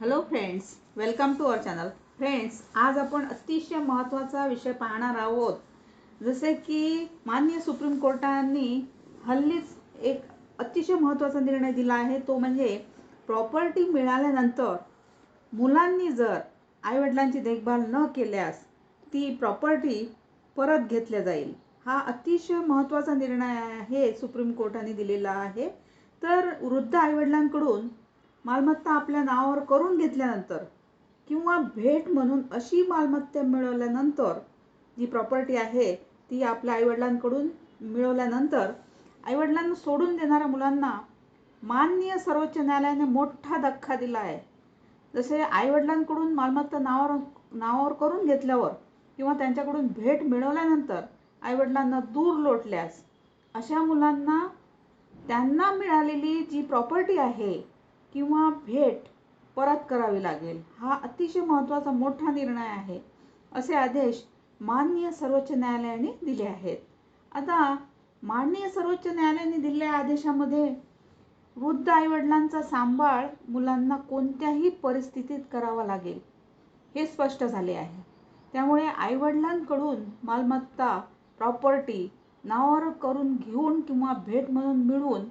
Hello friends welcome to our channel friends आज आपण अतिशय महत्त्वाचा विषय पाहणार आहोत. जसे की माननीय सुप्रीम कोर्टाने हल्लीच एक अतिशय महत्त्वाचा निर्णय दिला आहे. तो म्हणजे प्रॉपर्टी मिळाल्यानंतर मुलांनी जर आईवडिलांची देखभाल न केल्यास ती प्रॉपर्टी परत घेतल्या जाईल. हा अतिशय महत्त्वाचा निर्णय आहे सुप्रीम कोर्टाने दिलेला आहे. तर वृद्ध आईवडिलांकडून मालमत्ता आपल्या नावावर करून घेतल्यानंतर किंवा भेट म्हणून अशी मालमत्ता मिळवल्यानंतर जी प्रॉपर्टी आहे ती आपल्या आईवडिलांकडून मिळवल्यानंतर आईवडिलांना सोडून देणाऱ्या मुलांना माननीय सर्वोच्च न्यायालयाने मोठा धक्का दिला आहे. जसे आईवडिलांकडून मालमत्ता नावावर नावावर करून घेतल्यावर किंवा त्यांच्याकडून भेट मिळवल्यानंतर आईवडिलांना दूर लोटल्यास अशा मुलांना त्यांना मिळालेली जी प्रॉपर्टी आहे किंवा भेट परत करावी लागेल. हा अतिशय महत्त्वाचा मोठा निर्णय आहे असे आदेश माननीय सर्वोच्च न्यायालयाने दिले आहेत. आता माननीय सर्वोच्च न्यायालयाने दिलेल्या आदेशामध्ये वृद्ध आईवडिलांचा सांभाळ मुलांना कोणत्याही परिस्थितीत करावा लागेल हे स्पष्ट झाले आहे. त्यामुळे आईवडिलांकडून मालमत्ता प्रॉपर्टी नावावर करून घेऊन किंवा भेट म्हणून मिळवून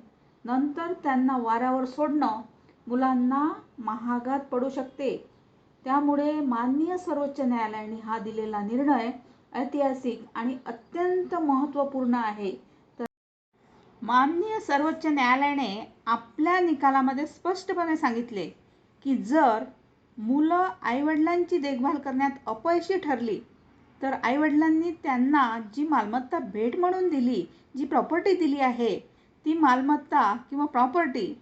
नंतर त्यांना वाऱ्यावर सोडणं मुलांना महागात पडू शकते. त्यामुळे माननीय सर्वोच्च न्यायालयाने हा दिलेला निर्णय ऐतिहासिक आणि अत्यंत महत्त्वपूर्ण आहे. तर माननीय सर्वोच्च न्यायालयाने आपल्या निकालामध्ये स्पष्टपणे सांगितले की जर मुलं आईवडिलांची देखभाल करण्यात अपयशी ठरली तर आईवडिलांनी त्यांना जी मालमत्ता भेट म्हणून दिली जी प्रॉपर्टी दिली आहे ती मालमत्ता किंवा प्रॉपर्टी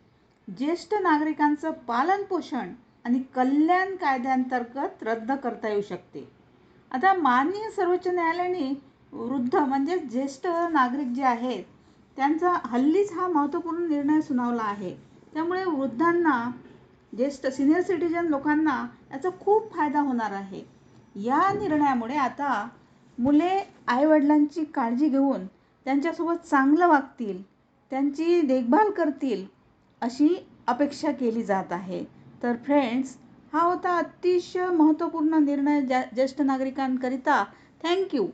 ज्येष्ठ नागरिकांचं पालनपोषण आणि कल्याण कायद्यांतर्गत रद्द करता येऊ शकते. आता माननीय सर्वोच्च न्यायालयाने वृद्ध म्हणजे ज्येष्ठ नागरिक जे आहेत त्यांचा हल्लीच हा महत्त्वपूर्ण निर्णय सुनावला आहे. त्यामुळे वृद्धांना ज्येष्ठ सिनियर सिटीजन लोकांना याचा खूप फायदा होणार आहे. या निर्णयामुळे आता मुले आईवडिलांची काळजी घेऊन त्यांच्यासोबत चांगलं वागतील त्यांची देखभाल करतील अशी अपेक्षा केली जात आहे. तर फ्रेंड्स हा होता अतिशय महत्त्वपूर्ण निर्णय ज्या ज्येष्ठ नागरिकांकरिता. थँक्यू